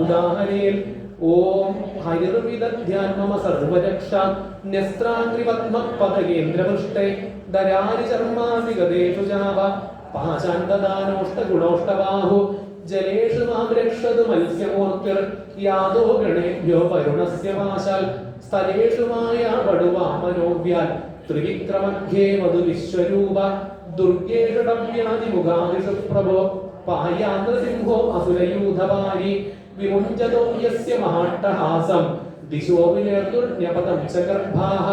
ഉദാഹരേൽ ഓം ഹൈർവിദധ്യാൻ മമ സർവരക്ഷ ന്യസ്ത്രാഗ്രിപത്മപദകേന്ദ്രപൃഷ്ടേ ദരാരി ചർമാസി ഗതേഷു ചാവ പാശാന്തദാനോഷ്ടഗുണോഷ്ടബാഹു ജലേഷു മാം രക്ഷതു മത്സ്യമൂർത്തിർ യാതോ ഗണേഭ്യോ വരുണസ്യ വാശാൽ സ്ഥലേഷു മായ വടുവാമനോവ്യാൽ ത്രിവിക്രമധ്യേ വധു വിശ്വരൂപ ദുർഗേഷടവ്യാദിമുഖാദിഷു പ്രഭോ പായാന്ത്രസിംഹോ അസുരയൂഥവാരി विमुञ्चतो यस्य महाट्टहासं दिशोऽभिनेर्दुर्न्यपतं च गर्भाः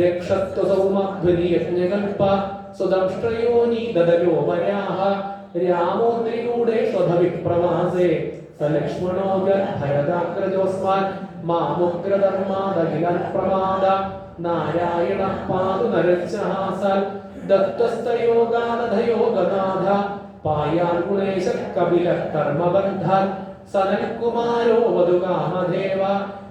रक्षत्वसौमध्वनियज्ञकल्प। सुदंष्ट्रयोनि ददयो वराः रामोऽद्रिगूढे स्वधविप्रवासे स लक्ष्मणो गर्भयदाग्रजोऽस्मान्। मामुग्रधर्मादखिलप्रमाद नारायणः पातु नरच्छहास दत्तस्तयोगानधयो गदाध। पायाल्गुणेशः സനൽകുമാരോ വധുകാമദേവ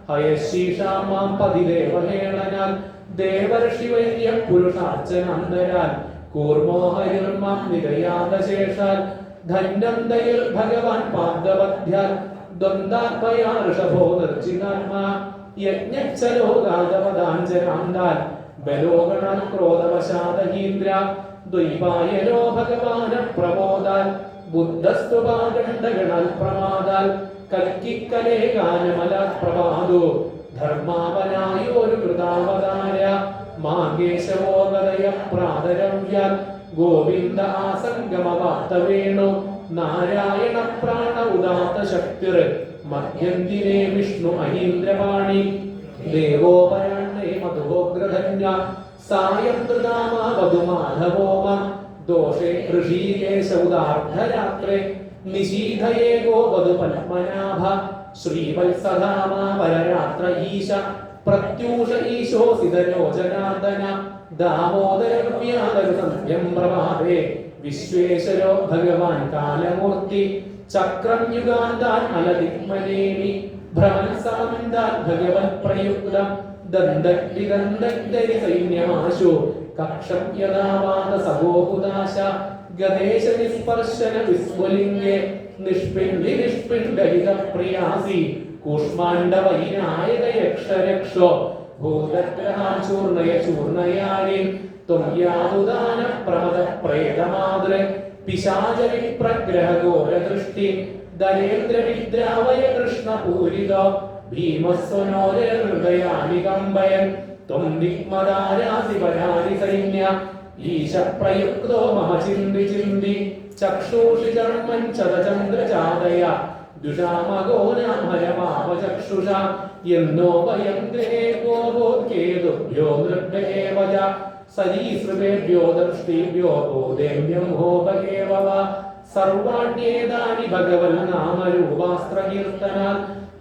ഹയശീഷാം മാം പതിദേവഹേളനാൽ ദേവർഷി വൈദ്യ പുരുഷാർച്ചനന്തരാൽ. കൂർമോഹരിർമാം നിരയാതശേഷാൽ ധന്യം ദയൽ ഭഗവാൻ പാദവധ്യാൽ ദ്വന്ദ്വാത്മയാ ഋഷഭോ നിർജിതാത്മാ. യജ്ഞലോകാദവദാഞ്ചരാന്താൽ ബലോഗണ ക്രോധവശാദഹീന്ദ്ര. ദ്വൈപായനോ ഭഗവാന പ്രമോദാൽ. ബുദ്ധസ്തുപാകണ്ഡഗണാൽ പ്രമാദാൽ കൽക്കിക്കലേ ഗാനമല പ്രഭാതോ ധർമാവനായോരു കൃതാവതാര മാഗേശവോഗതയ പ്രാതരവ്യാൽ ഗോവിന്ദ ആസംഗമവാപ്തവേണു നാരായണ പ്രാണ ഉദാത്ത ശക്തിർ മധ്യന്തിരേ വിഷ്ണു അഹീന്ദ്രപാണി ദേവോപരാണേ മധുഗോഗ്രധന്യ സായം തൃതാമ വധുമാധവോമ. ദോഷേ ഋഷീകേ സൗദാർദ്ധരാത്രേ നിശീധയേ ഗോ വധു പത്മനാഭ ശ്രീവത്സധാമ പരരാത്ര ഈശ പ്രത്യൂഷ ഈശോസിതരോ ജനാർദ്ദന ദാമോദരവ്യാതരു സന്ധ്യം പ്രഭാതേ വിശ്വേശ്വരോ ഭഗവാൻ കാലമൂർത്തി ചക്രം യുഗാന്താൻ അലദിഗ്മനേമി ഭ്രമൻ ഭഗവത് പ്രയുക്തം ദന്തഗ്നിദന്തഗ്ധരി സൈന്യമാശു സഹോഹുദാശ ഗണേശ നിസ്പർശന വിസ്വലിംഗേ നിഷ്പിണ്ഡി നിഷ്പിണ്ഡഹിത പ്രിയാസി കൂഷ്മാണ്ഡവൈനായക യക്ഷരക്ഷോ ഭൂതഗ്രഹാൻ ചൂർണയ ചൂർണയാനി ത്വം യാതുദാന പ്രമദ പ്രേതമാതൃ പിശാച വിപ്രഗ്രഹ ഘോരദൃഷ്ടി ദരേന്ദ്ര ത്വം ദിഗ്മദാരാസി വരാനി സൈന്യ ഈശ പ്രയുക്തോ മമ ചിന്തി ചിന്തി ചക്ഷൂഷി ചർമ്മൻ ചതചന്ദ്രചാതയ ദുഷാമഗോനാമരമാവചക്ഷുഷ എന്നോ വയം ഗൃഹേ ഗോബോധേതുഭ്യോ നൃഭ്യേവജ സരീസൃഭേഭ്യോ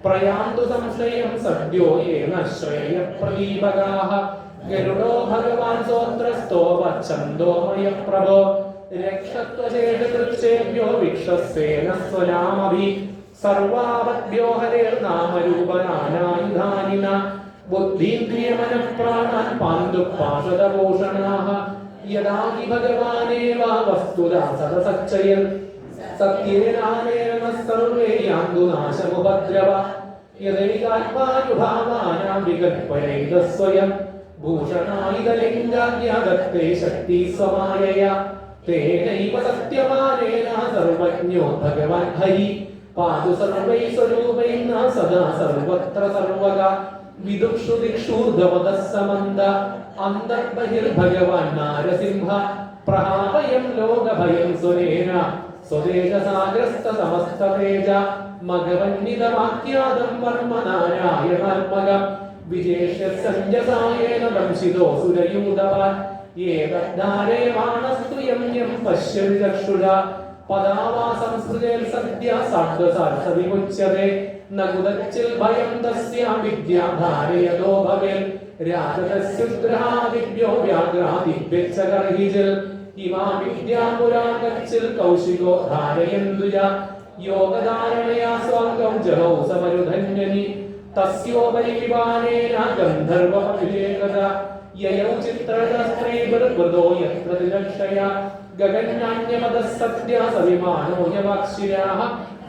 പ്രയാന്തു സംശയം സദ്യോ യേന ശ്രേയ പ്രദീപകാഹ ഗരുഡോ ഭഗവാൻ സോത്രസ്തോ വച്ഛന്തോമയ പ്രഭോ രക്ഷത്വശേഷകൃത്യേഭ്യോ വിക്ഷസേന സ്വനാമഭി സർവാവദ്ഭ്യോ ഹരേർനാമരൂപനാനായുധാനിന ബുദ്ധീന്ദ്രിയമനഃപ്രാണാൻ പാന്തു പാശതഭൂഷണാഃ യദാ ഹി ഭഗവാനേവ വസ്തുത സദസച്ചയൻ സത്യേനാനേന സർവേ യാന്തു നാശമുപദ്രവ യദൈകാത്മാനുഭാവാനാം വികൽപ്പയൈത സ്വയം ഭൂഷണായുധലിംഗാജ്ഞാഗത്തെ ശക്തി സ്വമായയ തേനൈവ സത്യമാനേന സർവജ്ഞോ ഭഗവാൻ ഹരി പാതു സർവൈ സ്വരൂപൈന സദാ സർവത്ര സർവക. വിദുക്ഷു ദിക്ഷൂർധവത സമന്ത അന്തർബഹിർഭഗവാൻ നാരസിംഹ. പ്രഹാപയം ലോകഭയം സ്വനേന സ്വദേശസാഗ്രസ്ത സമസ്തതേജ മഗവന്നിതമാഖ്യാതം വർമ്മ നാരായണാത്മകം വിജേഷ്യ സഞ്ജസായേന ദംശിതോ സുരയൂതവാൻ ഏതദ്ധാരയമാണസ്തു യം യം പശ്യതി ചക്ഷുഷ പദാവാ സംസ്കൃതേൽ സദ്യ സാർദ്ധസാർസവിമുച്യത്തെ നകുതച്ചിൽ ഭയം തസ്യ വിദ്യാധാരയതോ ഭവേൽ. രാജതസ്യുഗ്രഹാദിഭ്യോ വ്യാഘ്രാദിഭ്യച്ച ഗർഹിജിൽ ഇമാ വിദ്യാപുരാഗച്ചിൽ കൗശികോ ധാരയന്തുജ യോഗധാരണയാ സ്വാംഗം ജഹോ സമരുധന്യനി. തസ്യോപരി വിമാനേന ഗന്ധർവവിവേകത യയൗ ചിത്രശാസ്ത്രീവൃതോ യത്ര ദിലക്ഷയ ഗഗനാന്യമതഃ സത്യ സവിമാനോ യവാക്ഷിരാः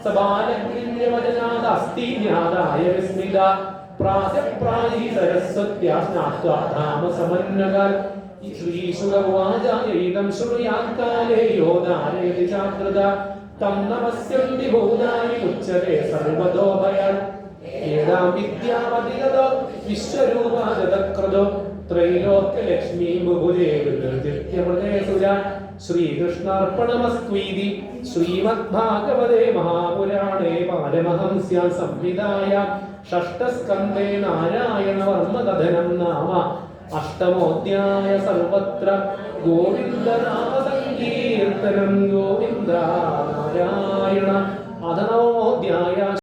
സബാലഗ്രിവചനാദസ്തി ജ്ഞാതായ വിസ്മിത പ്രാസപ്രാജി സരസ്വത്യാ സ്നാത്വാ ധാമ സമന്വകാൽ ശ്രീശുരവാചായൈതം ശ്രുയാത്കാലേ യോദാനയതി ചാകൃത തം നമസ്യന്തി ഭൂതാനി ഉച്ചതേ സർവതോഭയാൻ ഏതാം വിദ്യാമതിഗതോ വിശ്വരൂപാജതകൃതോ ത്രൈലോക്യലക്ഷ്മീ സുരാൻ ശ്രീകൃഷ്ണാർപ്പണമസ്ത്വീതി ശ്രീമദ്ഭാഗവതേ മഹാപുരാണേ പാരമഹംസ്യ സംവിധായ ഷഷ്ടസ്കന്ധേ നാരായണവർമ്മകഥനം നാമ. അഷ്ടമോധ്യായ സർവത്ര ഗോവിന്ദനാമസങ്കീർത്തനം ഗോവിന്ദ നാരായണ അധനോധ്യായ